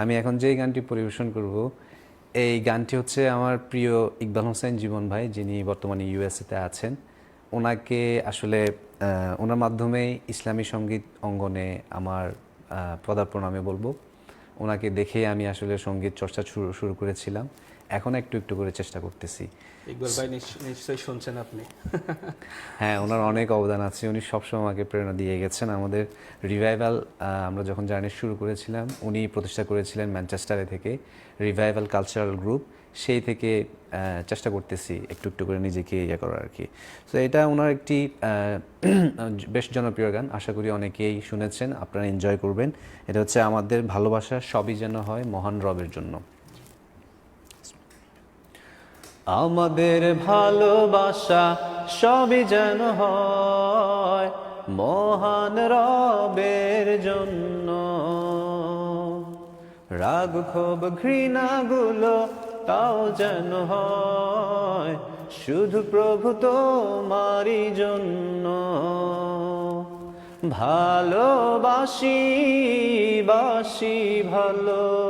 আমি এখন যেই গানটি পরিবেশন করব, এই গানটি হচ্ছে আমার প্রিয় ইকবাল হোসেন জীবন ভাই, যিনি বর্তমানে ইউএসএতে আছেন। ওনাকে আসলে ওনার মাধ্যমে ইসলামী সংগীত অঙ্গনে আমার পদার্পণ আমি বলব। ওনাকে দেখে আমি আসলে সংগীত চর্চা শুরু শুরু করেছিলাম। এখন একটু একটু করে চেষ্টা করতেছি। ইকবাল ভাই নিশ্চ- নিশ্চয়ই শুনছেন আপনি। হ্যাঁ ওনার অনেক অবদান আছে। উনি সবসময় আমাকে প্রেরণা দিয়ে গেছেন। আমাদের রিভাইভাল আমরা যখন জার্নি শুরু করেছিলাম উনি প্রতিষ্ঠা করেছিলেন ম্যানচেস্টারে থেকে রিভাইভাল কালচারাল গ্রুপ সেই থেকে চেষ্টা করতেছি একটু একটু করে নিজেকে ইয়ে করার আর কি তো এটা ওনার একটি বেশ জনপ্রিয় গান। আশা করি অনেকেই শুনেছেন আপনারা এনজয় করবেন। এটা হচ্ছে আমাদের ভালোবাসা সবই যেন হয় মহান রবের জন্য। আমাদের ভালোবাসা সবই যেন হয় মহান রবের জন্য। রাগ, ক্ষোভ, ঘৃণাগুলো তাও যেন হয় শুধু প্রভু তোমারই জন্য। ভালোবাসি, বাসি, ভালো।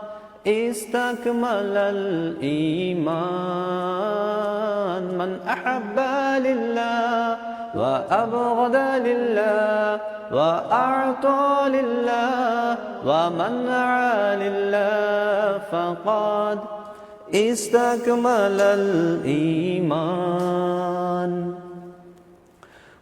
استكمل الإيمان. من أحب لله وأبغض لله وأعطى لله ومنع لله فقد استكمل الإيمان.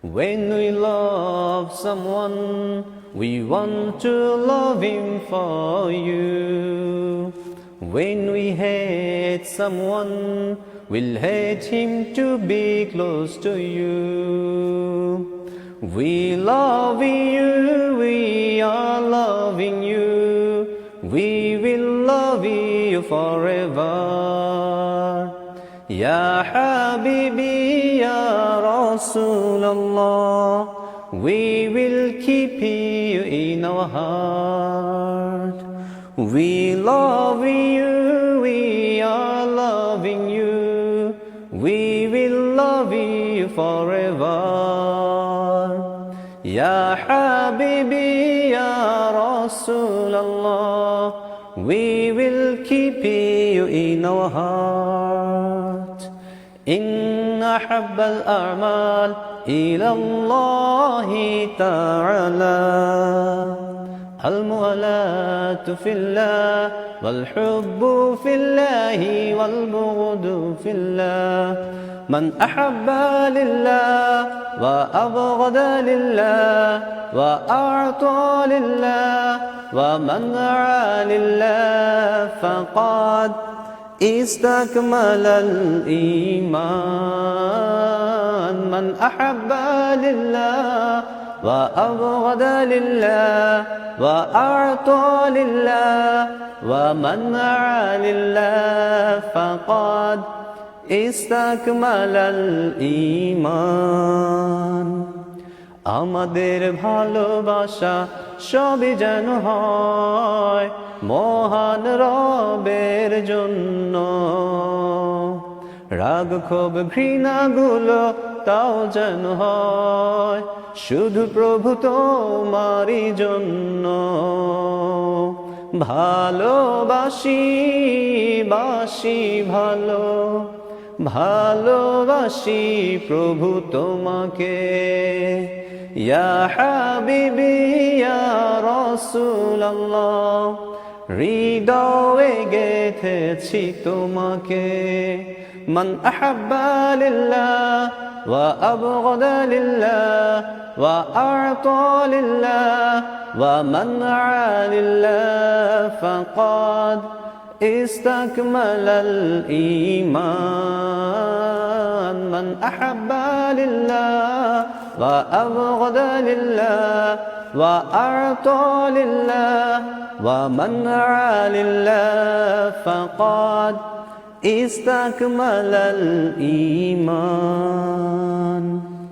When we love someone, we want to love him for you. When we hate someone, we'll hate him to be close to you. We love you, we are loving you. We will love you forever. Ya Habibi, Ya Rasulallah, we will keep you in our heart. We love you, we are loving you. We will love you forever. Ya Habibi, Ya Rasulallah, we will keep you in our heart. إن أحب الأعمال إلى الله تعالى. المولاة في الله والحب في الله والبغض في الله. من أحب لله وأبغض لله وأعطى لله ومنع لله فقد استكمل الإيمان من أحب لله وأبغض لله وأعطى لله ومنع لله فقد استكمل الإيمان আমাদের ভালোবাসা সবই যেন হয় মহান রবের জন্য। রাগ, ক্ষোভ, ঘৃণাগুলো তাও যেন হয়, শুধু প্রভু তোমারই জন্য। ভালোবাসি, বাসি, ভালো ভালোবাসি প্রভু তোমাকে। ইয়া হৃদয়ে গেথেছি তোমাকে। মন আহাব্বা ও ওয়া লিল্লাহ ওয়া আ'তা লিল্লাহ ওয়া মানআ استكمل الإيمان من أحب لله وأبغض لله وأعطى لله ومنع لله فقد استكمل الإيمان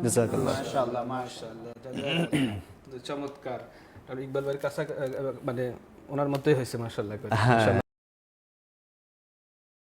جزاك الله মাশাআল্লাহ মাশাআল্লাহ চমৎকার আর ইকবাল ভাইয়ের কাছে মানে ওনার মতোই হয়েছে মাশাআল্লাহ করে। মাশাআল্লাহ।